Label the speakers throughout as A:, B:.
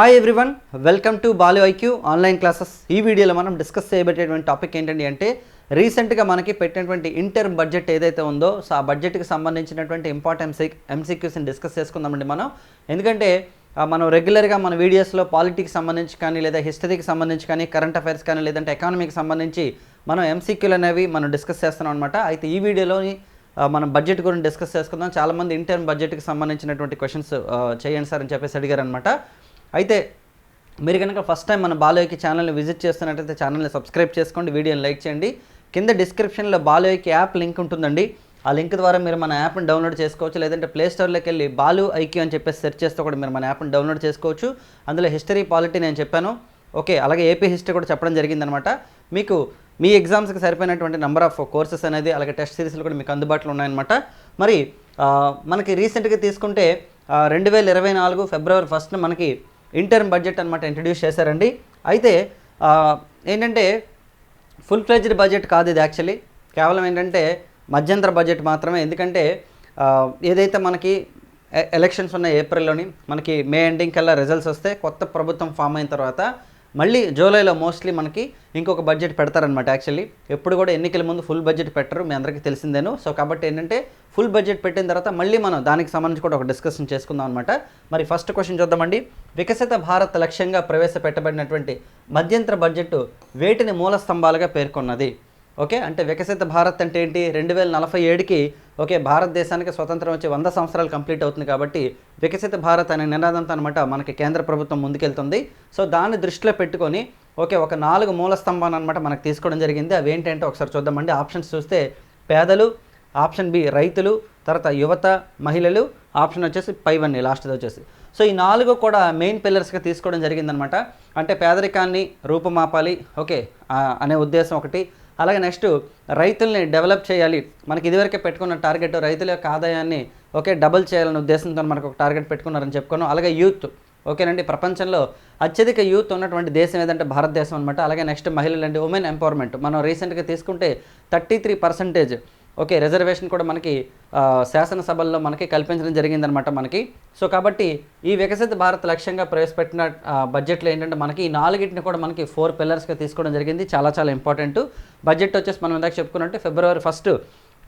A: Hi everyone welcome to Balu IQ online classes ఈ వీడియోలో మనం డిస్కస్ చేయబట్టేటువంటి టాపిక్ ఏంటండి అంటే రీసెంట్గా మనకి పెట్టినటువంటి ఇంటర్ బడ్జెట్ ఏదైతే ఉందో సో ఆ బడ్జెట్కి సంబంధించినటువంటి ఇంపార్టెంట్ ఎంసీక్యూస్ని డిస్కస్ చేసుకుందామండి మనం. ఎందుకంటే మనం రెగ్యులర్గా మన వీడియోస్లో పాలిటిక్స్ సంబంధించి కానీ లేదా హిస్టరీకి సంబంధించి కానీ కరెంట్ అఫైర్స్ కానీ లేదంటే ఎకానమీకి సంబంధించి మనం ఎంసీక్యూలు అనేవి మనం డిస్కస్ చేస్తున్నాం అనమాట అయితే ఈ వీడియోలోని మనం బడ్జెట్ గురించి డిస్కస్ చేసుకుందాం. చాలామంది ఇంటర్మ్ బడ్జెట్కి సంబంధించినటువంటి క్వశ్చన్స్ చేయండి సార్ అని చెప్పేసి అడిగారు అనమాట అయితే మీరు కనుక ఫస్ట్ టైం మన బాలయ్యకి ఛానల్ని విజిట్ చేస్తున్నట్టయితే ఛానల్ని సబ్స్క్రైబ్ చేసుకోండి వీడియోని లైక్ చేయండి. కింద డిస్క్రిప్షన్లో బాలయ్యకి యాప్ లింక్ ఉంటుందండి. ఆ లింక్ ద్వారా మీరు మన యాప్ని డౌన్లోడ్ చేసుకోవచ్చు. లేదంటే ప్లే స్టోర్లోకి వెళ్ళి బాలు ఐక్యూ అని చెప్పేసి సెర్చ్ చేస్తే కూడా మీరు మన యాప్ని డౌన్లోడ్ చేసుకోవచ్చు. అందులో హిస్టరీ పాలిటీ నేను చెప్పాను. ఓకే అలాగే ఏపీ హిస్టరీ కూడా చెప్పడం జరిగిందనమాట మీకు మీ ఎగ్జామ్స్కి సరిపోయినటువంటి నెంబర్ ఆఫ్ కోర్సెస్ అనేది అలాగే టెస్ట్ సిరీస్లు కూడా మీకు అందుబాటులో ఉన్నాయన్నమాట. మరి మనకి రీసెంట్గా తీసుకుంటే రెండు వేల ఇరవై నాలుగు ఫిబ్రవరి ఫస్ట్న మనకి ఇంటర్మ్ బడ్జెట్ అనమాట ఇంట్రడ్యూస్ చేశారండి. అయితే ఏంటంటే ఫుల్ ఫ్లెజ్డ్ బడ్జెట్ కాదు ఇది యాక్చువల్లీ కేవలం ఏంటంటే మధ్యంతర బడ్జెట్ మాత్రమే. ఎందుకంటే ఏదైతే మనకి ఎ- ఎలక్షన్స్ ఉన్నాయి ఏప్రిల్లోని మనకి మే ఎండింగ్ కల్లా రిజల్ట్స్ వస్తే కొత్త ప్రభుత్వం ఫామ్ అయిన తర్వాత మళ్ళీ జూలైలో మోస్ట్లీ మనకి ఇంకొక బడ్జెట్ పెడతారనమాట యాక్చువల్లీ ఎప్పుడు కూడా ఎన్నికల ముందు ఫుల్ బడ్జెట్ పెట్టరు మీ అందరికీ తెలిసిందేను. సో కాబట్టి ఏంటంటే ఫుల్ బడ్జెట్ పెట్టిన తర్వాత మళ్ళీ మనం దానికి సంబంధించి కూడా ఒక డిస్కషన్ చేసుకుందాం అనమాట మరి ఫస్ట్ క్వశ్చన్ చూద్దామండి. వికసిత భారత్ లక్ష్యంగా ప్రవేశపెట్టబడినటువంటి మధ్యంతర బడ్జెట్ వేటిని మూల స్తంభాలుగా పేర్కొన్నది? ఓకే? అంటే వికసిత భారత్ అంటే ఏంటి? రెండు వేల నలభై ఏడుకి ఓకే భారతదేశానికి స్వతంత్రం వచ్చి వంద సంవత్సరాలు కంప్లీట్ అవుతుంది కాబట్టి వికసిత భారత్ అనే నినాదంతో అనమాట మనకి కేంద్ర ప్రభుత్వం ముందుకెళ్తుంది. సో దాన్ని దృష్టిలో పెట్టుకొని ఓకే ఒక నాలుగు మూల స్తంభాన్ని అనమాట మనకు తీసుకోవడం జరిగింది. అవి ఏంటంటే ఒకసారి చూద్దామండి. ఆప్షన్స్ చూస్తే పేదలు ఆప్షన్ బి రైతులు తర్వాత యువత మహిళలు ఆప్షన్ వచ్చేసి పైవన్నీ లాస్ట్ది వచ్చేసి. సో ఈ నాలుగు కూడా మెయిన్ పిల్లర్స్గా తీసుకోవడం జరిగిందనమాట అంటే పేదరికాన్ని రూపుమాపాలి ఓకే అనే ఉద్దేశం ఒకటి. అలాగే నెక్స్ట్ రైతుల్ని డెవలప్ చేయాలి. మనకి ఇదివరకే పెట్టుకున్న టార్గెట్ రైతుల యొక్క ఆదాయాన్ని ఓకే డబుల్ చేయాలనే ఉద్దేశంతో మనకు ఒక టార్గెట్ పెట్టుకున్నారని చెప్పుకున్నాం అలాగే యూత్ ఓకేనండి. ప్రపంచంలో అత్యధిక యూత్ ఉన్నటువంటి దేశం ఏదంటే భారతదేశం అనమాట అలాగే నెక్స్ట్ మహిళలు అంటే ఉమెన్ ఎంపవర్మెంట్. మనం రీసెంట్గా తీసుకుంటే thirty three percentage okay reservation కూడా మనకి శాసనసభల్లో మనకి కల్పించడం జరిగిందనమాట మనకి. సో కాబట్టి ఈ వికసిత భారత్ లక్ష్యంగా ప్రవేశపెట్టిన బడ్జెట్లో ఏంటంటే మనకి ఈ నాలుగింటిని కూడా మనకి ఫోర్ పిల్లర్స్గా తీసుకోవడం జరిగింది. చాలా చాలా ఇంపార్టెంట్ బడ్జెట్ వచ్చేసి మనం ఇందాక చెప్పుకున్నట్టు ఫిబ్రవరి ఫస్ట్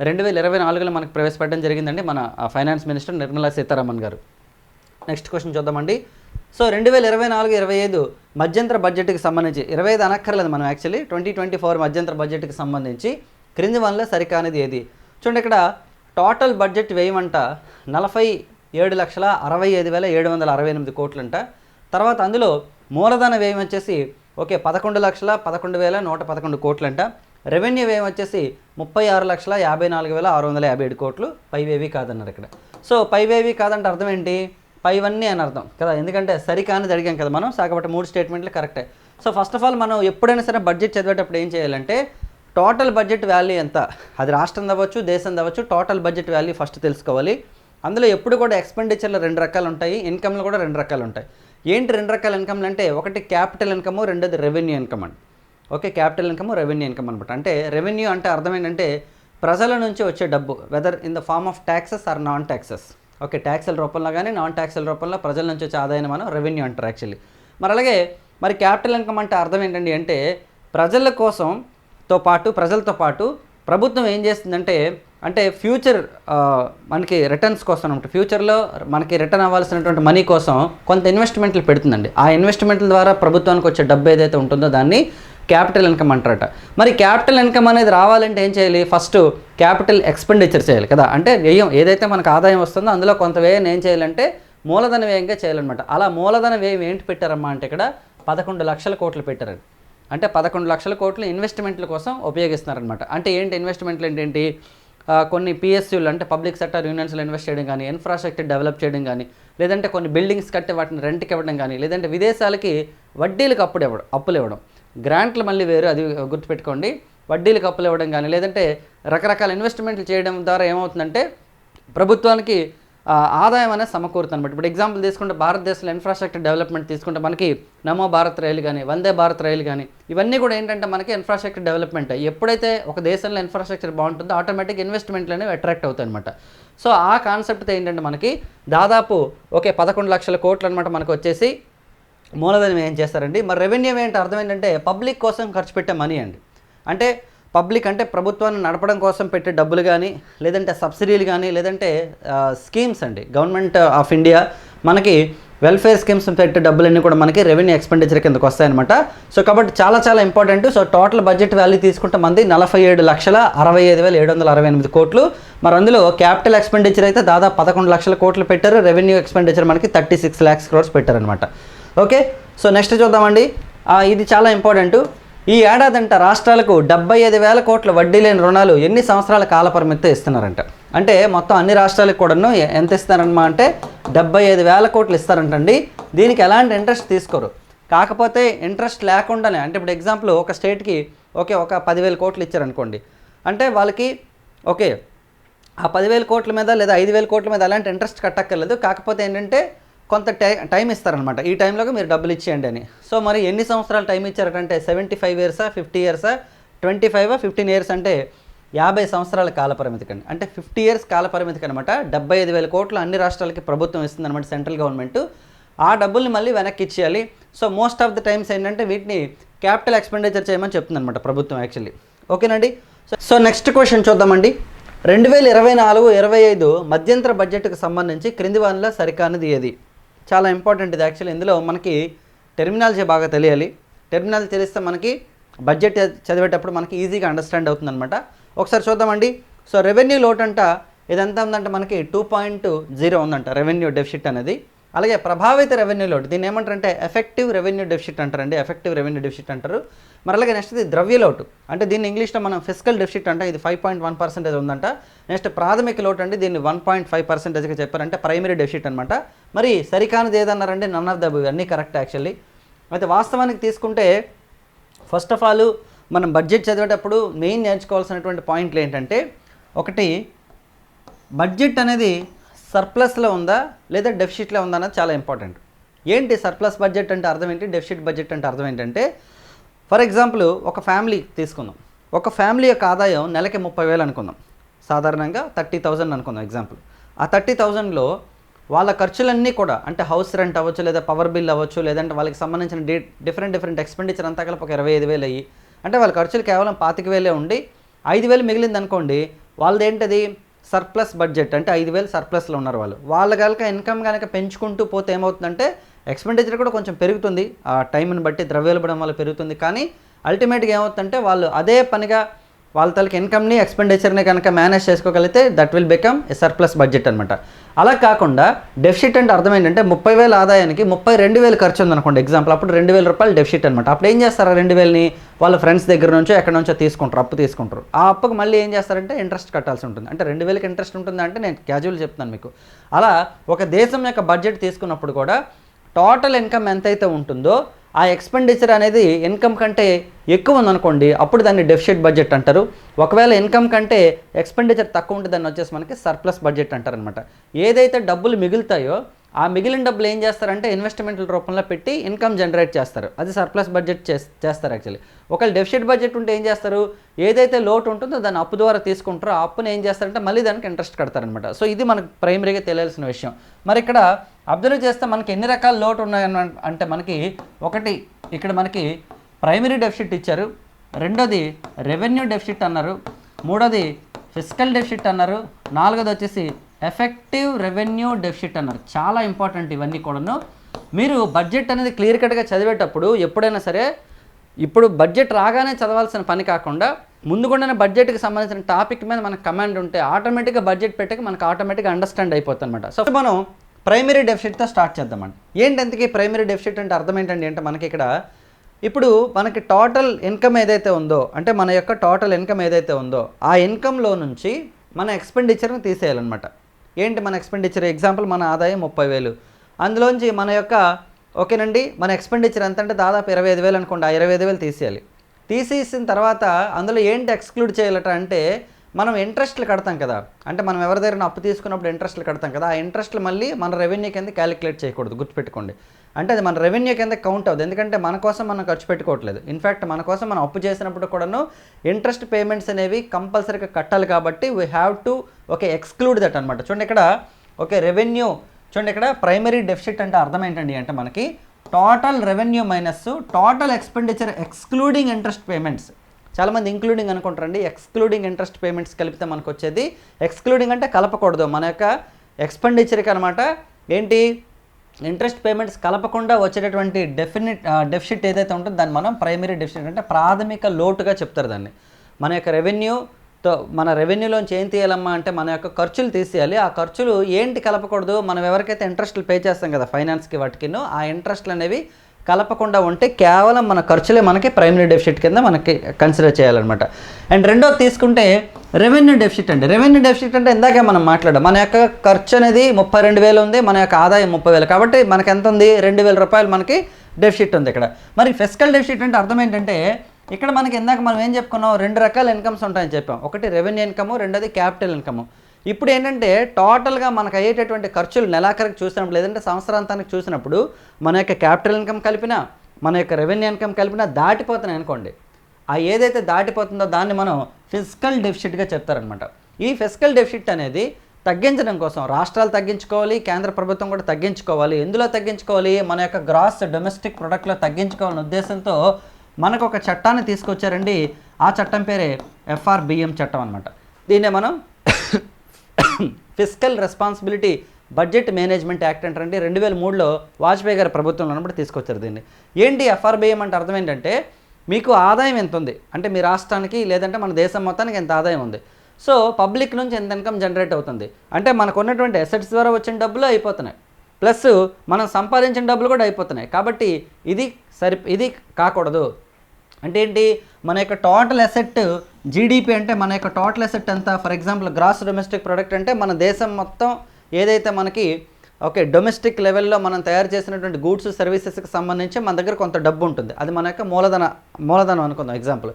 A: రెండు వేల ఇరవై నాలుగులో మనకి ప్రవేశపెట్టడం జరిగిందండి మన ఫైనాన్స్ మినిస్టర్ నిర్మలా సీతారామన్ గారు. నెక్స్ట్ క్వశ్చన్ చూద్దామండి. సో రెండు వేల ఇరవై నాలుగు ఇరవై ఐదు మధ్యంతర బడ్జెట్కి సంబంధించి ఇరవై ఐదు అనక్కర్లేదు మనం యాక్చువల్లీ ట్వంటీ ట్వంటీ ఫోర్ మధ్యంతర బడ్జెట్కి సంబంధించి క్రింది వల్ల సరికానిది ఏది? చూడండి ఇక్కడ టోటల్ బడ్జెట్ వేయమంట నలభై ఏడు లక్షల అరవై ఐదు వేల ఏడు వందల అరవై ఎనిమిది కోట్లంట. తర్వాత అందులో మూలధన వ్యయం వచ్చేసి ఓకే పదకొండు లక్షల పదకొండు వేల నూట పదకొండు కోట్లంట. రెవెన్యూ వ్యయం వచ్చేసి ముప్పై ఆరు లక్షల యాభై నాలుగు వేల ఆరు వందల యాభై ఏడు కోట్లు. పైవేవి కాదన్నారు ఇక్కడ. సో పైవేవి కాదంటే అర్థం ఏంటి? పైవన్నీ అని అర్థం కదా? ఎందుకంటే సరికానిది అడిగాం కదా మనం సో మూడు స్టేట్మెంట్లు కరెక్టే సో ఫస్ట్ ఆఫ్ ఆల్ మనం ఎప్పుడైనా సరే బడ్జెట్ చదివేటప్పుడు ఏం చేయాలంటే టోటల్ బడ్జెట్ వాల్యూ ఎంత? అది రాష్ట్రం అవ్వచ్చు దేశం తవ్వచ్చు టోటల్ బడ్జెట్ వాల్యూ ఫస్ట్ తెలుసుకోవాలి. అందులో ఎప్పుడు కూడా ఎక్స్పెండిచర్లు రెండు రకాలు ఉంటాయి ఇన్కమ్లు కూడా రెండు రకాలు ఉంటాయి. ఏంటి రెండు రకాల ఇన్కమ్లు అంటే ఒకటి క్యాపిటల్ ఇన్కమ్ రెండోది రెవెన్యూ ఇన్కమ్ అండి. Okay capital income revenue income అనమాట అంటే రెవెన్యూ అంటే అర్థం ఏంటంటే ప్రజల నుంచి వచ్చే డబ్బు whether in the form of taxes or non taxes okay ట్యాక్సుల రూపంలో కానీ నాన్ ట్యాక్సుల రూపంలో ప్రజల నుంచి వచ్చే ఆదాయాన్ని మనం రెవెన్యూ అంటారు యాక్చువల్లీ మరి అలాగే మరి క్యాపిటల్ ఇన్కమ్ అంటే అర్థం ఏంటండి అంటే ప్రజల కోసం తో పాటు ప్రజలతో పాటు ప్రభుత్వం ఏం చేస్తుందంటే అంటే ఫ్యూచర్ మనకి రిటర్న్స్ కోసం అనమాట ఫ్యూచర్లో మనకి రిటర్న్ అవ్వాల్సినటువంటి మనీ కోసం కొంత ఇన్వెస్ట్మెంట్లు పెడుతుందండి. ఆ ఇన్వెస్ట్మెంట్ల ద్వారా ప్రభుత్వానికి వచ్చే డబ్బు ఏదైతే ఉంటుందో దాన్ని క్యాపిటల్ ఇన్కమ్ అంటారట. మరి క్యాపిటల్ ఇన్కమ్ అనేది రావాలంటే ఏం చేయాలి? ఫస్ట్ క్యాపిటల్ ఎక్స్పెండిచర్ చేయాలి కదా. అంటే వ్యయం ఏదైతే మనకు ఆదాయం వస్తుందో అందులో కొంత వ్యయం ఏం చేయాలంటే మూలధన వ్యయంగా చేయాలన్నమాట. అలా మూలధన వ్యయం ఏంటి పెట్టారమ్మా అంటే ఇక్కడ పదకొండు లక్షల కోట్లు పెట్టారండి. అంటే పదకొండు లక్షల కోట్లు ఇన్వెస్ట్మెంట్ల కోసం ఉపయోగిస్తున్నారనమాట అంటే ఏంటి ఇన్వెస్ట్మెంట్లు ఏంటేంటి కొన్ని పిఎస్యూలు అంటే పబ్లిక్ సెక్టర్ యూనియన్స్లో ఇన్వెస్ట్ చేయడం కానీ ఇన్ఫ్రాస్ట్రక్చర్ డెవలప్ చేయడం కానీ లేదంటే కొన్ని బిల్డింగ్స్ కట్టి వాటిని రెంట్కి ఇవ్వడం కానీ లేదంటే విదేశాలకి వడ్డీలకు అప్పుడు ఇవ్వడం అప్పులు ఇవ్వడం. గ్రాంట్లు మళ్ళీ వేరు అది గుర్తుపెట్టుకోండి. వడ్డీలకు అప్పులు ఇవ్వడం కానీ లేదంటే రకరకాల ఇన్వెస్ట్మెంట్లు చేయడం ద్వారా ఏమవుతుందంటే ప్రభుత్వానికి ఆదాయం అనేది సమకూరుతుంది అనమాట ఇప్పుడు ఎగ్జాంపుల్ తీసుకుంటే భారతదేశంలో ఇన్ఫ్రాస్ట్రక్చర్ డెవలప్మెంట్ తీసుకుంటే మనకి నమో భారత్ రైలు కానీ వందే భారత్ రైలు కానీ ఇవన్నీ కూడా ఏంటంటే మనకి ఇన్ఫ్రాస్ట్రక్చర్ డెవలప్మెంట్ ఎప్పుడైతే ఒక దేశంలో ఇన్ఫ్రాస్ట్రక్చర్ బాగుంటుందో ఆటోమేటిక్ ఇన్వెస్ట్మెంట్లు అనేవి అట్రాక్ట్ అవుతాయి అనమాట సో ఆ కాన్సెప్ట్తో ఏంటంటే మనకి దాదాపు ఓకే పదకొండు లక్షల కోట్లు అనమాట మనకు వచ్చేసి మూలధనం ఏం చేస్తారండి? మరి రెవెన్యూ ఏంటి అర్థం ఏంటంటే పబ్లిక్ కోసం ఖర్చు పెట్టే మనీ అండి. అంటే పబ్లిక్ అంటే ప్రభుత్వాన్ని నడపడం కోసం పెట్టే డబ్బులు కానీ లేదంటే సబ్సిడీలు కానీ లేదంటే స్కీమ్స్ అండి. గవర్నమెంట్ ఆఫ్ ఇండియా మనకి వెల్ఫేర్ స్కీమ్స్ పెట్టే డబ్బులన్నీ కూడా మనకి రెవెన్యూ ఎక్స్పెండిచర్ కిందకు వస్తాయన్నమాట. సో కాబట్టి చాలా చాలా important so total budget value తీసుకుంటే మంది నలభై ఏడు లక్షల అరవై ఐదు వేల ఏడు వందల అరవై ఎనిమిది కోట్లు. మరి అందులో క్యాపిటల్ ఎక్స్పెండిచర్ అయితే దాదాపు పదకొండు లక్షల కోట్లు పెట్టారు. రెవెన్యూ ఎక్స్పెండిచర్ మనకి థర్టీ సిక్స్ ల్యాక్స్ క్రోర్స్ పెట్టారనమాట ఓకే సో నెక్స్ట్ చూద్దామండి ఇది చాలా ఇంపార్టెంట్ ఈ ఏడాదంట రాష్ట్రాలకు డెబ్బై ఐదు వేల కోట్ల వడ్డీ లేని రుణాలు ఎన్ని సంవత్సరాల కాలపరిమితితో ఇస్తున్నారంట. అంటే మొత్తం అన్ని రాష్ట్రాలకు కూడాను ఎంత ఇస్తారనమా అంటే డెబ్బై ఐదు వేల కోట్లు ఇస్తారంటండి. దీనికి ఎలాంటి ఇంట్రెస్ట్ తీసుకోరు. కాకపోతే ఇంట్రెస్ట్ లేకుండానే అంటే ఇప్పుడు ఎగ్జాంపుల్ ఒక స్టేట్కి ఓకే ఒక పదివేల కోట్లు ఇచ్చారనుకోండి. అంటే వాళ్ళకి ఓకే ఆ పదివేల కోట్ల మీద లేదా ఐదు వేల కోట్ల మీద అలాంటి ఇంట్రెస్ట్ కట్టక్కర్లేదు. కాకపోతే ఏంటంటే కొంత టై టైం ఇస్తారనమాట. ఈ టైంలోకి మీరు డబ్బులు ఇచ్చేయండి అని. సో మరి ఎన్ని సంవత్సరాలు టైం ఇచ్చారంటే సెవెంటీ ఫైవ్ ఇయర్సా ఫిఫ్టీ ఇయర్సా ట్వంటీ ఫైవ్ ఫిఫ్టీన్ ఇయర్స్ అంటే యాభై సంవత్సరాల కాలపరిమితికి అండి అంటే ఫిఫ్టీ ఇయర్స్ కాలపరిమితికి అనమాట డెబ్బై ఐదు వేల కోట్లు అన్ని రాష్ట్రాలకి ప్రభుత్వం ఇస్తుందన్నమాట సెంట్రల్ గవర్నమెంట్. ఆ డబ్బుల్ని మళ్ళీ వెనక్కి ఇచ్చేయాలి. So most of the times ఏంటంటే వీటిని క్యాపిటల్ ఎక్స్పెండిచర్ చేయమని చెప్తుందన్నమాట ప్రభుత్వం యాక్చువల్లీ ఓకేనండి? సో సో నెక్స్ట్ క్వశ్చన్ చూద్దామండి. రెండు వేల ఇరవై నాలుగు ఇరవై ఐదు మధ్యంతర బడ్జెట్కు సంబంధించి క్రింది వానిలో సరికానిది ఏది? చాలా ఇంపార్టెంట్ ఇది. యాక్చువల్లీ ఇందులో మనకి టెర్మినాలజీ బాగా తెలియాలి. టెర్మినాలజీ తెలిస్తే మనకి బడ్జెట్ చదివేటప్పుడు మనకి ఈజీగా అండర్స్టాండ్ అవుతుందన్నమాట. ఒకసారి చూద్దామండి. సో రెవెన్యూ లోట్ అంట ఇదంతా ఉందంటే మనకి టూ పాయింట్ జీరో ఉందంట రెవెన్యూ డెఫిషిట్ అనేది. అలాగే ప్రభావిత రెవెన్యూ లోట్ దీన్ని ఏమంటారంటే ఎఫెక్టివ్ రెవెన్యూ డెఫిషిట్ అంటారండి. ఎఫెక్టివ్ రెవెన్యూ డెఫిషిట్ అంటారు. మరి అలాగే నెక్స్ట్ ఇది ద్రవ్య లోటు. అంటే దీన్ని ఇంగ్లీష్లో మనం ఫిజికల్ డెఫిసిట్ అంటే. ఇది ఫైవ్ పాయింట్ వన్ పర్సెంటేజ్ ఉందంట. నెక్స్ట్ ప్రాథమిక లోటు అండి. దీన్ని వన్ పాయింట్ ఫైవ్ పర్సెంటేజ్గా చెప్పారంటే ప్రైమరీ డెఫిసిట్ అనమాట మరి సరికానిది ఏదన్నారంటే నన్ ఆఫ్ ద అన్నీ కరెక్ట్ యాక్చువల్లీ అయితే వాస్తవానికి తీసుకుంటే ఫస్ట్ ఆఫ్ ఆల్ మనం బడ్జెట్ చదివేటప్పుడు మెయిన్ నేర్చుకోవాల్సినటువంటి పాయింట్లు ఏంటంటే ఒకటి బడ్జెట్ అనేది సర్ప్లస్లో ఉందా? లేదా డెఫిసిట్లో ఉందా అన్నది చాలా ఇంపార్టెంట్ ఏంటి సర్ప్లస్ బడ్జెట్ అంటే అర్థం ఏంటి? డెఫిసిట్ బడ్జెట్ అంటే అర్థం ఏంటంటే ఫర్ ఎగ్జాంపుల్ ఒక ఫ్యామిలీ తీసుకుందాం. ఒక ఫ్యామిలీ యొక్క ఆదాయం నెలకి ముప్పై వేలు అనుకుందాం. సాధారణంగా థర్టీ థౌజండ్ అనుకుందాం ఎగ్జాంపుల్. ఆ థర్టీ థౌజండ్లో వాళ్ళ ఖర్చులన్నీ కూడా అంటే హౌస్ రెంట్ అవ్వచ్చు లేదా పవర్ బిల్ అవ్వచ్చు లేదంటే వాళ్ళకి సంబంధించిన డి డిఫరెంట్ డిఫరెంట్ ఎక్స్పెండిచర్ అంతా కలిపి ఒక ఇరవై ఐదు వేలు అయ్యి అంటే వాళ్ళ ఖర్చులు కేవలం పాతిక వేలే ఉండి ఐదు వేలు మిగిలింది అనుకోండి వాళ్ళది ఏంటది సర్ప్లస్ బడ్జెట్ అంటే ఐదు వేలు సర్ప్లస్లో ఉన్నారు వాళ్ళు. వాళ్ళ కనుక ఇన్కమ్ కనుక పెంచుకుంటూ పోతే ఏమవుతుందంటే ఎక్స్పెండిచర్ కూడా కొంచెం పెరుగుతుంది. ఆ టైంని బట్టి ద్రవ్యోల్బణం వల్ల పెరుగుతుంది. కానీ అల్టిమేట్గా ఏమవుతుందంటే వాళ్ళు అదే పనిగా వాళ్ళ తలకి ఇన్కమ్ని ఎక్స్పెండిచర్ని కనుక మేనేజ్ చేసుకోగలిగితే that will become a surplus budget అనమాట అలా కాకుండా డెఫిషిట్ అంటే అర్థం ఏంటంటే ముప్పై వేల ఆదాయానికి ముప్పై రెండు వేలు ఖర్చు ఉందనుకోండి. ఎగ్జాంపుల్ అప్పుడు రెండు వేల రూపాయలు డెఫిషిట్ అనమాట అప్పుడు ఏం చేస్తారు ఆ రెండు వేలని? వాళ్ళ ఫ్రెండ్స్ దగ్గర నుంచో ఎక్కడి నుంచో తీసుకుంటారు అప్పు తీసుకుంటారు. ఆ అప్పుకు మళ్ళీ ఏం చేస్తారంటే ఇంట్రెస్ట్ కట్టాల్సి ఉంటుంది. అంటే రెండు వేలకి ఇంట్రెస్ట్ ఉంటుంది అంటే నేను క్యాజువల్ చెప్తాను మీకు. అలా ఒక దేశం యొక్క బడ్జెట్ తీసుకున్నప్పుడు కూడా టోటల్ ఇన్కమ్ ఎంతైతే ఉంటుందో ఆ ఎక్స్పెండిచర్ అనేది ఇన్కమ్ కంటే ఎక్కువ ఉందనుకోండి అప్పుడు దాన్ని డెఫిషిట్ బడ్జెట్ అంటారు. ఒకవేళ ఇన్కమ్ కంటే ఎక్స్పెండిచర్ తక్కువ ఉంటే దాన్ని వచ్చేసి మనకి సర్ప్లస్ బడ్జెట్ అంటారనమాట ఏదైతే డబ్బులు మిగులుతాయో ఆ మిగిలిన డబ్బులు ఏం చేస్తారంటే ఇన్వెస్ట్మెంట్ల రూపంలో పెట్టి ఇన్కమ్ జనరేట్ చేస్తారు. అది సర్ప్లస్ బడ్జెట్ చేస్తారు యాక్చువల్లీ ఒకవేళ డెఫిసిట్ బడ్జెట్ ఉంటే ఏం చేస్తారు? ఏదైతే లోటు ఉంటుందో దాన్ని అప్పు ద్వారా తీసుకుంటారో ఆ అప్పుని ఏం చేస్తారంటే మళ్ళీ దానికి ఇంట్రెస్ట్ కడతారనమాట సో ఇది మనకు ప్రైమరీగా తెలియాల్సిన విషయం. మరి ఇక్కడ అబ్జర్వ్ చేస్తే మనకి ఎన్ని రకాల లోటు ఉన్నాయన్న అంటే మనకి ఒకటి ఇక్కడ మనకి ప్రైమరీ డెఫిసిట్ ఇచ్చారు. రెండోది రెవెన్యూ డెఫిసిట్ అన్నారు. మూడోది ఫిజికల్ డెఫిసిట్ అన్నారు. నాలుగోది వచ్చేసి ఎఫెక్టివ్ రెవెన్యూ డెఫిసిట్ అన్నారు. చాలా ఇంపార్టెంట్ ఇవన్నీ కూడాను. మీరు బడ్జెట్ అనేది క్లియర్ కట్గా చదివేటప్పుడు ఎప్పుడైనా సరే ఇప్పుడు బడ్జెట్ రాగానే చదవాల్సిన పని కాకుండా ముందు బడ్జెట్కి సంబంధించిన టాపిక్ మీద మనకు కమాండ్ ఉంటే ఆటోమేటిక్గా బడ్జెట్ పెట్టక మనకు ఆటోమేటిక్గా అండర్స్టాండ్ అయిపోతుంది అనమాట సో మనం ప్రైమరీ డెఫిసిట్తో స్టార్ట్ చేద్దామండి. ఏంటి ఎంతకీ ప్రైమరీ డెఫిసిట్ అంటే అర్థం ఏంటండి అంటే మనకి ఇక్కడ ఇప్పుడు మనకి టోటల్ ఇన్కమ్ ఏదైతే ఉందో అంటే మన యొక్క టోటల్ ఇన్కమ్ ఏదైతే ఉందో ఆ ఇన్కంలో నుంచి మన ఎక్స్పెండిచర్ని తీసేయాలన్నమాట. ఏంటి మన ఎక్స్పెండిచర్ ఎగ్జాంపుల్ మన ఆదాయం ముప్పై వేలు. అందులోంచి మన యొక్క ఓకేనండి మన ఎక్స్పెండిచర్ ఎంత అంటే దాదాపు ఇరవై ఐదు వేలు అనుకోండి ఆ ఇరవై ఐదు వేలు తీసేయాలి. తీసేసిన తర్వాత అందులో ఏంటి ఎక్స్క్లూడ్ చేయాలట అంటే మనం ఇంట్రెస్ట్లు కడతాం కదా. అంటే మనం ఎవరి దగ్గర అప్పు తీసుకున్నప్పుడు ఇంట్రెస్ట్లు కడతాం కదా. ఆ ఇంట్రెస్ట్లు మళ్ళీ మన రెవెన్యూ కింద క్యాలిక్యులేట్ చేయకూడదు గుర్తుపెట్టుకోండి. అంటే అది మన రెవెన్యూ కింద కౌంట్ అవుతుంది ఎందుకంటే మన కోసం మనం ఖర్చు పెట్టుకోవట్లేదు. ఇన్ఫ్యాక్ట్ మన కోసం మనం అప్పు చేసినప్పుడు కూడాను ఇంట్రెస్ట్ పేమెంట్స్ అనేవి కంపల్సరీగా కట్టాలి కాబట్టి we have to okay exclude that అనమాట చూడండి ఇక్కడ ఓకే రెవెన్యూ చూడండి ఇక్కడ ప్రైమరీ డెఫిసిట్ అంటే అర్థం ఏంటండి అంటే మనకి total revenue minus total expenditure excluding interest payments చాలామంది ఇంక్లూడింగ్ అనుకుంటారండి ఎక్స్క్లూడింగ్ ఇంట్రెస్ట్ పేమెంట్స్ కలిపితే మనకు వచ్చేది ఎక్స్క్లూడింగ్ అంటే కలపకూడదు. మన యొక్క ఎక్స్పెండిచర్కి అనమాట ఏంటి? ఇంట్రెస్ట్ పేమెంట్స్ కలపకుండా వచ్చేటటువంటి డెఫినెట్ డెఫిషిట్ ఏదైతే ఉంటుందో దాన్ని మనం ప్రైమరీ డెఫిషిట్ అంటే ప్రాథమిక లోటుగా చెప్తారు దాన్ని. మన యొక్క రెవెన్యూ మన రెవెన్యూలోంచి ఏం తీయాలమ్మా అంటే మన యొక్క ఖర్చులు తీసేయాలి. ఆ ఖర్చులు ఏంటి కలపకూడదు? మనం ఎవరికైతే ఇంట్రెస్ట్లు పే చేస్తాం కదా ఫైనాన్స్కి వాటికిను ఆ ఇంట్రెస్ట్లు అనేవి కలపకుండా ఉంటే కేవలం మన ఖర్చులే మనకి ప్రైమరీ డెఫిసిట్ కింద మనకి కన్సిడర్ చేయాలన్నమాట. అండ్ రెండోది తీసుకుంటే రెవెన్యూ డెఫిసిట్ అండి. రెవెన్యూ డెఫిసిట్ అంటే ఇందాకే మనం మాట్లాడాం. మన యొక్క ఖర్చు అనేది ముప్పై రెండు వేలు ఉంది మన యొక్క ఆదాయం ముప్పై వేలు. కాబట్టి మనకి ఎంత ఉంది? రెండు వేల రూపాయలు మనకి డెఫిసిట్ ఉంది ఇక్కడ. మరి ఫిజికల్ డెఫిసిట్ అంటే అర్థం ఏంటంటే ఇక్కడ మనకి ఇందాక మనం ఏం చెప్పుకున్నాం? రెండు రకాల ఇన్కమ్స్ ఉంటాయని చెప్పాం. ఒకటి రెవెన్యూ ఇన్కమ్ రెండోది క్యాపిటల్ ఇన్కమ్. ఇప్పుడు ఏంటంటే టోటల్గా మనకు అయ్యేటటువంటి ఖర్చులు నెలాఖరికి చూసినప్పుడు లేదంటే సంవత్సరాంతానికి చూసినప్పుడు మన యొక్క క్యాపిటల్ ఇన్కమ్ కలిపినా మన యొక్క రెవెన్యూ ఇన్కమ్ కలిపినా దాటిపోతున్నాయి అనుకోండి. ఆ ఏదైతే దాటిపోతుందో దాన్ని మనం ఫిజికల్ డెఫిసిట్గా చెప్తారనమాట. ఈ ఫిజికల్ డెఫిసిట్ అనేది తగ్గించడం కోసం రాష్ట్రాలు తగ్గించుకోవాలి కేంద్ర ప్రభుత్వం కూడా తగ్గించుకోవాలి. ఎందులో తగ్గించుకోవాలి? మన యొక్క గ్రాస్ డొమెస్టిక్ ప్రొడక్ట్లో తగ్గించుకోవాలనే ఉద్దేశంతో మనకు ఒక చట్టాన్ని తీసుకొచ్చారండి. ఆ చట్టం పేరే ఎఫ్ఆర్బిఎం చట్టం అనమాట దీన్నే మనం physical responsibility budget management act అంటారండి. రెండు వేల మూడులో వాజ్పేయి గారి ప్రభుత్వంలో ఉన్నప్పుడు తీసుకొచ్చారు దీన్ని. ఏంటి ఎఫ్ఆర్బిఎం అంటే అర్థం ఏంటంటే మీకు ఆదాయం ఎంత ఉంది? అంటే మీ రాష్ట్రానికి లేదంటే మన దేశం మొత్తానికి ఎంత ఆదాయం ఉంది? సో పబ్లిక్ నుంచి ఎంత ఇన్కమ్ జనరేట్ అవుతుంది? అంటే మనకు ఉన్నటువంటి అసెట్స్ ద్వారా వచ్చిన డబ్బులు అయిపోతున్నాయి. ప్లస్ మనం సంపాదించిన డబ్బులు కూడా అయిపోతున్నాయి. కాబట్టి ఇది సరి ఇది కాకూడదు. అంటే ఏంటి? మన యొక్క టోటల్ అసెట్ జీడిపి అంటే మన యొక్క టోటల్ అసెట్ ఎంత? For example gross domestic product అంటే మన దేశం మొత్తం ఏదైతే మనకి ఓకే డొమెస్టిక్ లెవెల్లో మనం తయారు చేసినటువంటి గూడ్స్ సర్వీసెస్కి సంబంధించి మన దగ్గర కొంత డబ్బు ఉంటుంది. అది మన యొక్క మూలధన మూలధనం అనుకుందాం ఎగ్జాంపుల్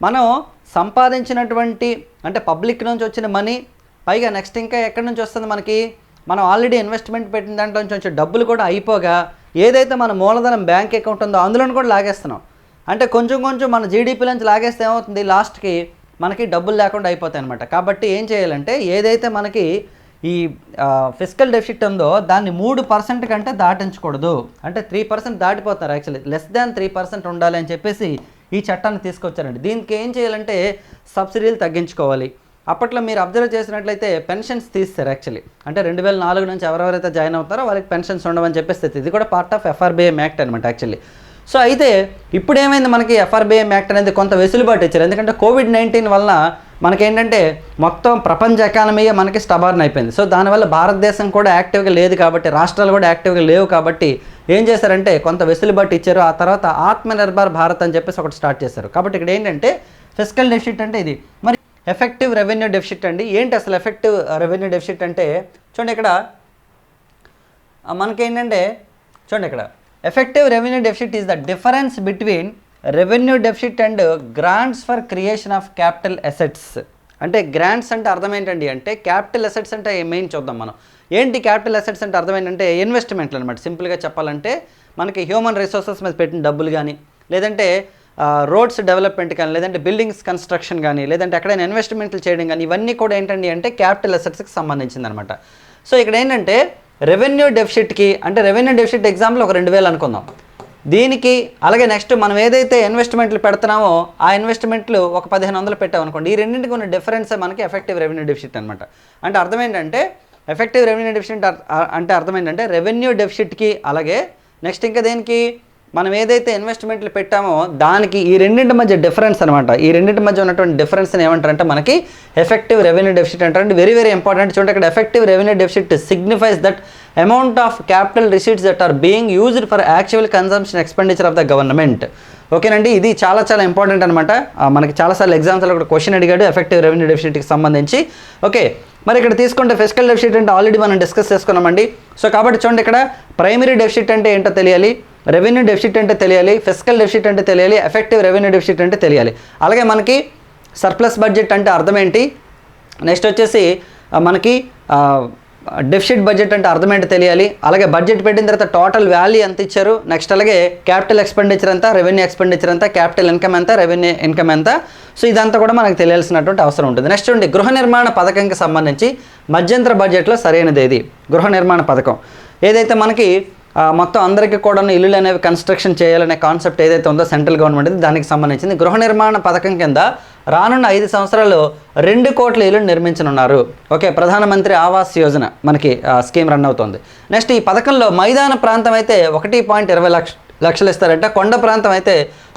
A: మనం సంపాదించినటువంటి అంటే పబ్లిక్ నుంచి వచ్చిన మనీ పైగా నెక్స్ట్ ఇంకా ఎక్కడి నుంచి వస్తుంది మనకి? మనం ఆల్రెడీ ఇన్వెస్ట్మెంట్ పెట్టిన దాంట్లో నుంచి వచ్చే డబ్బులు కూడా అయిపోగా ఏదైతే మన మూలధనం బ్యాంక్ అకౌంట్ ఉందో అందులో కూడా లాగేస్తున్నాం. అంటే కొంచెం కొంచెం మన జీడిపి నుంచి లాగేస్తే ఏమవుతుంది? లాస్ట్కి మనకి డబ్బులు లేకుండా అయిపోతాయి అనమాట కాబట్టి ఏం చేయాలంటే ఏదైతే మనకి ఈ ఫిజికల్ డెఫిసిట్ ఉందో దాన్ని మూడు పర్సెంట్ కంటే దాటించకూడదు. అంటే three percent దాటిపోతారు actually. Less than three percent ఉండాలి అని చెప్పేసి ఈ చట్టాన్ని తీసుకొచ్చారండి. దీనికి ఏం చేయాలంటే సబ్సిడీలు తగ్గించుకోవాలి. అప్పట్లో మీరు అబ్జర్వ్ చేసినట్లయితే పెన్షన్స్ తీస్తారు యాక్చువల్లీ. అంటే రెండు వేల నాలుగు నుంచి ఎవరెవరైతే జాయిన్ అవుతారో వాళ్ళకి పెన్షన్స్ ఉండవని చెప్పేసి ఇది కూడా పార్ట్ ఆఫ్ ఎఫ్ఆర్బిఐ యాక్ట్ అనమాట యాక్చువల్లీ. సో అయితే ఇప్పుడు ఏమైంది మనకి ఎఫ్ఆర్బిఎం యాక్ట్ అనేది కొంత వెసులుబాటు ఇచ్చారు. ఎందుకంటే కోవిడ్ నైన్టీన్ వలన మనకేంటంటే మొత్తం ప్రపంచ ఎకానమీయే మనకి స్టబార్న్ అయిపోయింది. సో దానివల్ల భారతదేశం కూడా యాక్టివ్గా లేదు కాబట్టి రాష్ట్రాలు కూడా యాక్టివ్గా లేవు కాబట్టి ఏం చేశారంటే కొంత వెసులుబాటు ఇచ్చారు. ఆ తర్వాత ఆత్మనిర్భర్ భారత్ అని చెప్పేసి ఒకటి స్టార్ట్ చేశారు. కాబట్టి ఇక్కడ ఏంటంటే ఫిజికల్ డెఫిసిట్ అంటే ఇది. మరి ఎఫెక్టివ్ రెవెన్యూ డెఫిసిట్ అండి. ఏంటి అసలు ఎఫెక్టివ్ రెవెన్యూ డెఫిసిట్ అంటే? చూడండి ఇక్కడ మనకేంటంటే చూడండి ఇక్కడ. Effective revenue deficit is the difference between revenue deficit and grants for creation of capital assets అంటే గ్రాంట్స్ అంటే అర్థం ఏంటండి? అంటే క్యాపిటల్ అసెట్స్ అంటే మెయిన్ చూద్దాం మనం. ఏంటి క్యాపిటల్ అసెట్స్ అంటే అర్థం ఏంటంటే ఇన్వెస్ట్మెంట్లు అనమాట సింపుల్గా చెప్పాలంటే మనకి హ్యూమన్ రిసోర్సెస్ మీద పెట్టిన డబ్బులు కానీ లేదంటే రోడ్స్ డెవలప్మెంట్ కానీ లేదంటే బిల్డింగ్స్ కన్స్ట్రక్షన్ కానీ లేదంటే ఎక్కడైనా ఇన్వెస్ట్మెంట్లు చేయడం కానీ ఇవన్నీ కూడా ఏంటండి అంటే క్యాపిటల్ అసెట్స్కి సంబంధించింది అనమాట సో ఇక్కడ ఏంటంటే రెవెన్యూ డెఫిసిట్కి అంటే రెవెన్యూ డెఫిసిట్ ఎగ్జాంపుల్ ఒక రెండు వేలు అనుకుందాం. దీనికి అలాగే నెక్స్ట్ మనం ఏదైతే ఇన్వెస్ట్మెంట్లు పెడుతున్నామో ఆ ఇన్వెస్ట్మెంట్లు ఒక పదిహేను వందలు పెట్టామనుకోండి. ఈ రెండింటికి ఉన్న డిఫరెన్స్ మనకి ఎఫెక్టివ్ రెవెన్యూ డెఫిసిట్ అనమాట అంటే అర్థం ఏంటంటే ఎఫెక్టివ్ రెవెన్యూ డెఫిసిట్ అంటే అర్థం ఏంటంటే రెవెన్యూ డెఫిసిట్కి అలాగే నెక్స్ట్ ఇంకా దేనికి? మనం ఏదైతే ఇన్వెస్ట్మెంట్లు పెట్టామో దానికి ఈ రెండింటి మధ్య డిఫరెన్స్ అనమాట ఈ రెండింటి మధ్య ఉన్నటువంటి డిఫరెన్స్ ఏమంటారంటే మనకి ఎఫెక్టివ్ రెవెన్యూ డెఫిసిట్ అంటారంటే వెరీ వెరీ ఇంపార్టెంట్ చూడండి ఇక్కడ effective revenue deficit signifies that amount of capital receipts that are being used for actual consumption expenditure of the government ఓకేనండి? ఇది చాలా చాలా ఇంపార్టెంట్ అనమాట మనకి చాలాసార్లు ఎగ్జామ్స్లో కూడా క్వశ్చన్ అడిగాడు ఎఫెక్టివ్ రెవెన్యూ డెఫిసిట్కి సంబంధించి. ఓకే మరి ఇక్కడ తీసుకుంటే ఫిజికల్ డెఫిసిట్ అంటే ఆల్రెడీ మనం డిస్కస్ చేసుకున్నామండి. సో కాబట్టి చూడండి ఇక్కడ ప్రైమరీ డెఫిసిట్ అంటే ఏంటో తెలియాలి. రెవెన్యూ డెఫిసిట్ అంటే తెలియాలి ఫిజికల్ డెఫిసిట్ అంటే తెలియాలి ఎఫెక్టివ్ రెవెన్యూ డెఫిసిట్ అంటే తెలియాలి. అలాగే మనకి సర్ప్లస్ బడ్జెట్ అంటే అర్థం ఏంటి నెక్స్ట్ వచ్చేసి మనకి డెఫిసిట్ బడ్జెట్ అంటే అర్థం ఏంటి తెలియాలి? అలాగే బడ్జెట్ పెట్టిన తర్వాత టోటల్ వాల్యూ ఎంత ఇచ్చారు? నెక్స్ట్ అలాగే క్యాపిటల్ ఎక్స్పెండిచర్ ఎంత? రెవెన్యూ ఎక్స్పెండిచర్ ఎంత? క్యాపిటల్ ఇన్కమ్ ఎంత? రెవెన్యూ ఇన్కమ్ ఎంత? సో ఇదంతా కూడా మనకు తెలియాల్సినటువంటి అవసరం ఉంటుంది. నెక్స్ట్ ఉండి గృహ నిర్మాణ పథకంకి సంబంధించి మధ్యంతర బడ్జెట్లో సరైనది ఏది? గృహ నిర్మాణ పథకం. ఏదైతే మనకి మొత్తం అందరికీ కూడా ఇల్లులు అనేవి కన్స్ట్రక్షన్ చేయాలనే కాన్సెప్ట్ ఏదైతే ఉందో సెంట్రల్ గవర్నమెంట్ దానికి సంబంధించింది. గృహ నిర్మాణ పథకం కింద రానున్న ఐదు సంవత్సరాలు రెండు కోట్ల ఇల్లు నిర్మించనున్నారు. ఓకే ప్రధానమంత్రి ఆవాస్ యోజన మనకి స్కీమ్ రన్ అవుతుంది. నెక్స్ట్ ఈ పథకంలో మైదాన ప్రాంతం అయితే ఒకటి పాయింట్ ఇరవై లక్ష లక్షలు ఇస్తారంట. కొండ ప్రాంతం అయితే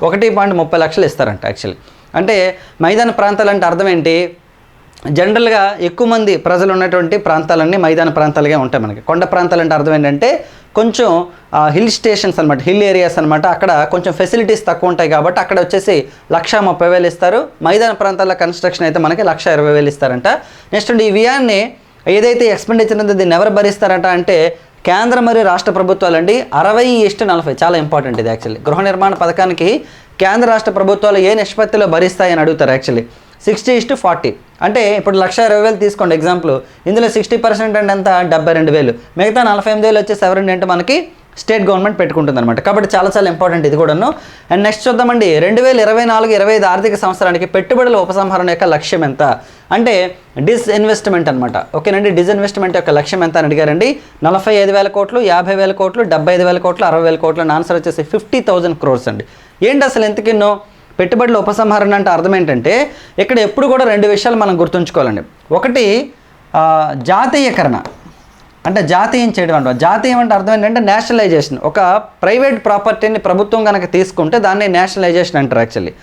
A: ఒకటి పాయింట్ ముప్పై లక్షలు ఇస్తారంట యాక్చువల్లీ అంటే మైదాన ప్రాంతాలు అంటే అర్థం ఏంటి? జనరల్గా ఎక్కువ మంది ప్రజలు ఉన్నటువంటి ప్రాంతాలన్నీ మైదాన ప్రాంతాలుగా ఉంటాయి మనకి. కొండ ప్రాంతాలు అంటే అర్థం ఏంటంటే కొంచెం హిల్ స్టేషన్స్ అనమాట హిల్ ఏరియాస్ అనమాట అక్కడ కొంచెం ఫెసిలిటీస్ తక్కువ ఉంటాయి కాబట్టి అక్కడ వచ్చేసి లక్ష ముప్పై వేలు ఇస్తారు. మైదాన ప్రాంతాల్లో కన్స్ట్రక్షన్ అయితే మనకి లక్ష ఇరవై వేలు ఇస్తారంట. నెక్స్ట్ ఈ వ్యయాన్ని ఏదైతే ఎక్స్పెండిచర్ ఉందో దీన్ని ఎవరు భరిస్తారట అంటే కేంద్ర మరియు రాష్ట్ర ప్రభుత్వాలండి. అరవై ఇష్ట నలభై చాలా ఇంపార్టెంట్ ఇది యాక్చువల్లీ గృహ నిర్మాణ పథకానికి కేంద్ర రాష్ట్ర ప్రభుత్వాలు ఏ నిష్పత్తిలో భరిస్తాయని అడుగుతారు యాక్చువల్లీ సిక్స్టీ ఇస్టు ఫార్టీ. అంటే ఇప్పుడు లక్ష ఇరవై వేలు తీసుకోండి ఎగ్జాంపుల్. ఇందులో సిక్స్టీ పర్సెంట్ అంటే ఎంత? డెబ్బై రెండు వేలు. మిగతా నలభై ఎనిమిది వేలు వచ్చేసి ఎవరండి అంటే మనకి? స్టేట్ గవర్నమెంట్ పెట్టుకుంటుంది అనమాట కాబట్టి చాలా చాలా ఇంపార్టెంట్ ఇది కూడాను. అండ్ నెక్స్ట్ చూద్దామండి రెండు వేల ఇరవై నాలుగు ఇరవై ఐదు ఆర్థిక సంవత్సరానికి పెట్టుబడుల ఉపసంహరణ యొక్క లక్ష్యం ఎంత? అంటే డిస్ఇన్వెస్ట్మెంట్ అనమాట ఓకేనండి డిస్ఇన్వెస్ట్మెంట్ యొక్క లక్ష్యం ఎంత అని అడిగారండి? నలభై ఐదు వేల కోట్లు యాభై వేల కోట్లు డెబ్బై ఐదు వేల కోట్లు అరవై వేల కోట్లు అని ఆన్సర్ వచ్చేసి ఫిఫ్టీ థౌసండ్ క్రోర్స్ అండి. ఏంటి అసలు ఎంతకిన్నో పెట్టుబడుల ఉపసంహరణ అంటే అర్థం ఏంటంటే ఇక్కడ ఎప్పుడు కూడా రెండు విషయాలు మనం గుర్తుంచుకోవాలండి. ఒకటి జాతీయకరణ. అంటే జాతీయం చేయడం అంటాం. జాతీయం అంటే అర్థం ఏంటంటే నేషనలైజేషన్. ఒక ప్రైవేట్ ప్రాపర్టీని ప్రభుత్వం కనుక తీసుకుంటే దాన్ని నేషనలైజేషన్ అంటారు యాక్చువల్లీ.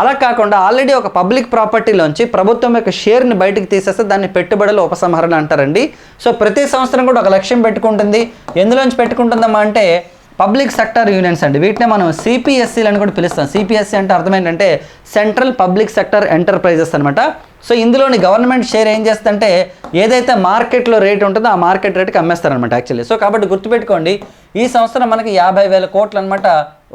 A: అలా కాకుండా ఆల్రెడీ ఒక పబ్లిక్ ప్రాపర్టీలోంచి ప్రభుత్వం యొక్క షేర్ని బయటికి తీసేస్తే దాన్ని పెట్టుబడుల ఉపసంహరణ అంటారండి. సో ప్రతి సంవత్సరం కూడా ఒక లక్ష్యం పెట్టుకుంటుంది. ఎందులోంచి పెట్టుకుంటుందమ్మా అంటే పబ్లిక్ సెక్టర్ యూనియన్స్ అండి. వీటినే మనం సిపిఎస్సీలు అని కూడా పిలుస్తాం. సిపిఎస్సీ అంటే అర్థం ఏంటంటే సెంట్రల్ పబ్లిక్ సెక్టర్ ఎంటర్ప్రైజెస్ అనమాట సో ఇందులోని గవర్నమెంట్ షేర్ ఏం చేస్తుందంటే ఏదైతే మార్కెట్లో రేట్ ఉంటుందో ఆ మార్కెట్ రేట్కి అమ్మేస్తారనమాట యాక్చువల్లీ. సో కాబట్టి గుర్తుపెట్టుకోండి ఈ సంవత్సరం మనకి యాభై వేల కోట్లు అనమాట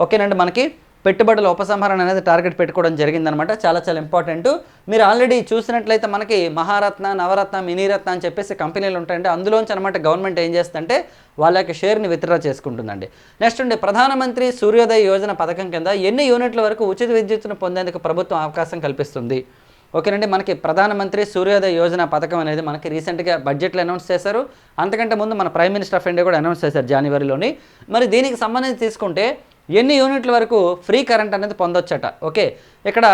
A: ఓకేనండి మనకి? పెట్టుబడుల ఉపసంహరణ అనేది టార్గెట్ పెట్టుకోవడం జరిగిందనమాట. చాలా చాలా ఇంపార్టెంట్. మీరు ఆల్రెడీ చూసినట్లయితే మనకి మహారత్న నవరత్న మినీరత్న అని చెప్పేసి కంపెనీలు ఉంటాయండి. అందులోంచి అనమాట గవర్నమెంట్ ఏం చేస్తుందంటే వాళ్ళ యొక్క షేర్ని విత్డ్రా చేసుకుంటుందండి. నెక్స్ట్ ఉండి ప్రధానమంత్రి సూర్యోదయ యోజన పథకం కింద ఎన్ని యూనిట్ల వరకు ఉచిత విద్యుత్తును పొందేందుకు ప్రభుత్వం అవకాశం కల్పిస్తుంది? ఓకేనండి మనకి ప్రధానమంత్రి సూర్యోదయ యోజన పథకం అనేది మనకి రీసెంట్గా బడ్జెట్లో అనౌన్స్ చేశారు. అంతకంటే ముందు మన ప్రైమ్ మినిస్టర్ ఆఫ్ ఇండియా కూడా అనౌన్స్ చేశారు జనవరిలోని మరి దీనికి సంబంధించి తీసుకుంటే ఎన్ని యూనిట్ల వరకు ఫ్రీ కరెంట్ అనేది పొందొచ్చట. ఓకే ఇక్కడ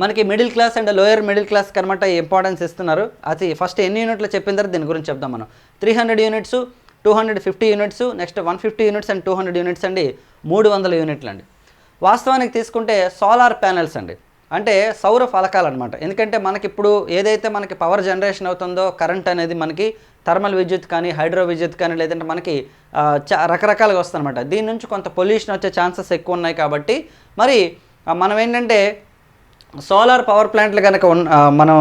A: మనకి middle class and lower middle class కనమాట importance ఇస్తున్నారు. అది ఫస్ట్ ఎన్ని యూనిట్లు చెప్పిన తర్వాత దీని గురించి చెప్దాం మనం. Three hundred units two hundred fifty units next one fifty units and two hundred units అండి. మూడు వందల యూనిట్లు అండి వాస్తవానికి తీసుకుంటే సోలార్ ప్యానెల్స్ అండి. అంటే సౌర ఫలకాలు అనమాట ఎందుకంటే మనకి ఇప్పుడు ఏదైతే మనకి పవర్ జనరేషన్ అవుతుందో కరెంట్ అనేది మనకి థర్మల్ విద్యుత్ కానీ హైడ్రో విద్యుత్ కానీ లేదంటే మనకి రకరకాలుగా వస్తుందన్నమాట. దీని నుంచి కొంత పొల్యూషన్ వచ్చే ఛాన్సెస్ ఎక్కువ ఉన్నాయి కాబట్టి మరి మనం ఏంటంటే సోలార్ పవర్ ప్లాంట్లు కనుక ఉన్ మనం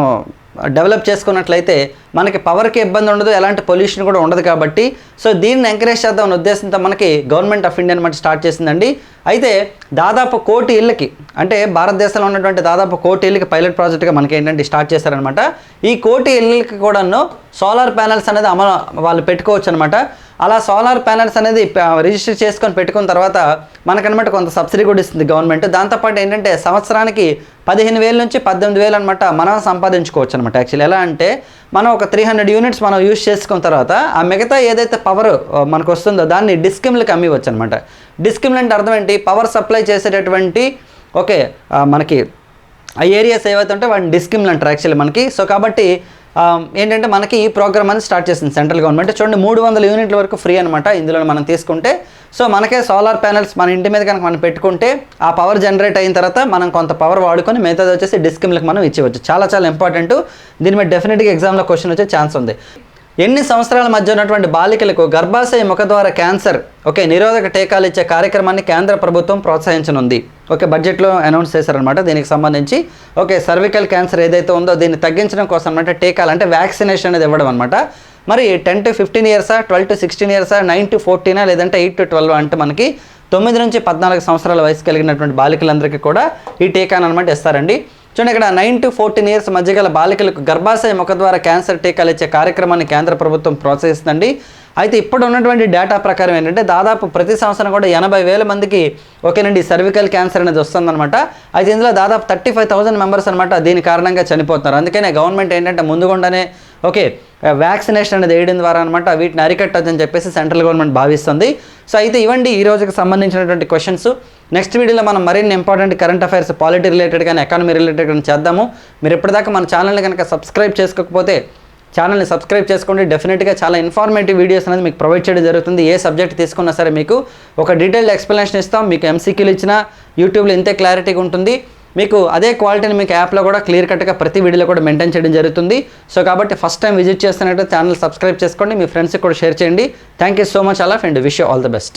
A: డెవలప్ చేసుకున్నట్లయితే మనకి పవర్కి ఇబ్బంది ఉండదు ఎలాంటి పొల్యూషన్ కూడా ఉండదు కాబట్టి. సో దీన్ని ఎంకరేజ్ చేద్దాం ఉద్దేశంతో మనకి గవర్నమెంట్ ఆఫ్ ఇండియా అనమాట స్టార్ట్ చేసిందండి. అయితే దాదాపు కోటి ఇళ్ళకి అంటే భారతదేశంలో ఉన్నటువంటి దాదాపు కోటి ఇళ్ళకి పైలట్ ప్రాజెక్ట్గా మనకి ఏంటంటే స్టార్ట్ చేశారనమాట ఈ కోటి ఇళ్ళకి కూడాను సోలార్ ప్యానల్స్ అనేది అమలు వాళ్ళు పెట్టుకోవచ్చు అనమాట అలా సోలార్ ప్యానల్స్ అనేది రిజిస్టర్ చేసుకొని పెట్టుకున్న తర్వాత మనకనమాట కొంత సబ్సిడీ కూడా ఇస్తుంది గవర్నమెంట్. దాంతోపాటు ఏంటంటే సంవత్సరానికి పదిహేను వేల నుంచి పద్దెనిమిది వేలు అనమాట మనం సంపాదించుకోవచ్చు అనమాట యాక్చువల్లీ ఎలా అంటే మనం ఒక త్రీ హండ్రెడ్ యూనిట్స్ మనం యూస్ చేసుకున్న తర్వాత ఆ మిగతా ఏదైతే పవర్ మనకు వస్తుందో దాన్ని డిస్కిమ్లకు అమ్మివచ్చు అనమాట డిస్కిమ్లు అంటే అర్థం ఏంటి? పవర్ సప్లై చేసేటటువంటి ఓకే మనకి ఆ ఏరియాస్ ఏవైతే ఉంటే వాటిని డిస్కిమ్లు అంటారు యాక్చువల్లీ మనకి. సో కాబట్టి ఏంటంటే మనకి ఈ ప్రోగ్రామ్ అనేది స్టార్ట్ చేసింది సెంట్రల్ గవర్నమెంట్. చూడండి మూడు వందల యూనిట్ల వరకు ఫ్రీ అనమాట ఇందులో మనం తీసుకుంటే. సో మనకే సోలార్ ప్యానెల్స్ మన ఇంటి మీద కనుక మనం పెట్టుకుంటే ఆ పవర్ జనరేట్ అయిన తర్వాత మనం కొంత పవర్ వాడుకొని మిగతాది వచ్చేసి డిస్కిమ్లకు మనం ఇచ్చేవచ్చు చాలా చాలా ఇంపార్టెంట్. దీని మీద డెఫినెట్గా ఎగ్జామ్లో క్వశ్చన్ వచ్చే ఛాన్స్ ఉంది. ఎన్ని సంవత్సరాల మధ్య ఉన్నటువంటి బాలికలకు గర్భాశయ ముఖద్వార క్యాన్సర్ ఓకే నిరోధక టీకాలు ఇచ్చే కార్యక్రమాన్ని కేంద్ర ప్రభుత్వం ప్రోత్సహించనుంది. ఓకే బడ్జెట్లో అనౌన్స్ చేశారనమాట దీనికి సంబంధించి ఓకే సర్వికల్ క్యాన్సర్ ఏదైతే ఉందో దీన్ని తగ్గించడం కోసం అనమాట టీకాలు అంటే వ్యాక్సినేషన్ అనేది ఇవ్వడం అనమాట మరి టెన్ టు ఫిఫ్టీన్ ఇయర్సా ట్వెల్వ్ టు సిక్స్టీన్ ఇయర్సా నైన్ టు ఫోర్టీనా లేదంటే ఎయిట్ టు ట్వెల్వ్ అంటే మనకి తొమ్మిది నుంచి పద్నాలుగు సంవత్సరాల వయసు కలిగినటువంటి బాలికలందరికీ కూడా ఈ టీకాను అనమాట ఇస్తారండి. చూడండి ఇక్కడ నైన్ టు ఫోర్టీన్ ఇయర్స్ మధ్య గల బాలికలకు గర్భాశయ ముఖ ద్వారా క్యాన్సర్ టీకాలు ఇచ్చే కార్యక్రమాన్ని కేంద్ర ప్రభుత్వం ప్రోత్సహిస్తుందండి. అయితే ఇప్పుడు ఉన్నటువంటి డేటా ప్రకారం ఏంటంటే దాదాపు ప్రతి సంవత్సరం కూడా ఎనభై వేల మందికి ఓకేనండి సర్వికల్ క్యాన్సర్ అనేది వస్తుందన్నమాట. అయితే ఇందులో దాదాపు థర్టీ ఫైవ్ థౌసండ్ మెంబర్స్ అనమాట దీని కారణంగా చనిపోతున్నారు. అందుకనే గవర్నమెంట్ ఏంటంటే ముందుగుండానే ఓకే వ్యాక్సినేషన్ అనేది వేయడం ద్వారా అనమాట వీటిని అరికట్టొచ్చని చెప్పేసి సెంట్రల్ గవర్నమెంట్ భావిస్తుంది. సో అయితే ఇవ్వండి ఈ రోజుకి సంబంధించినటువంటి క్వశ్చన్స్ నెక్స్ట్ వీడియోలో మనం మరిన్ని important current affairs polity related కానీ ఎకానమీ రిలేటెడ్ కానీ చేద్దాము. మీరు ఇప్పటిదాకా మన ఛానల్ని కనుక సబ్స్క్రైబ్ చేసుకోకపోతే ఛానల్ని సబ్స్క్రైబ్ చేసుకోండి. డెఫినెట్గా చాలా ఇన్ఫార్మేటివ్ వీడియోస్ అనేది మీకు ప్రొవైడ్ చేయడం జరుగుతుంది. ఏ సబ్జెక్ట్ తీసుకున్నా సరే మీకు ఒక డీటెయిల్డ్ ఎక్స్ప్లెనేషన్ ఇస్తాం. మీకు ఎంసీక్యూలు ఇచ్చిన యూట్యూబ్లో ఇంతే క్లారిటీగా ఉంటుంది. మీకు అదే క్వాలిటీని మీకు యాప్లో కూడా క్లియర్ కట్గా ప్రతి వీడియోలో కూడా మెయింటైన్ చేయడం జరుగుతుంది. సో కాబట్టి ఫస్ట్ టైం విజిట్ చేస్తున్నట్టు ఛానల్ సబ్స్క్రైబ్ చేసుకోండి. మీ ఫ్రెండ్స్కి కూడా షేర్ చేయండి. థ్యాంక్ యూ సో మచ్ అలా and wish all the best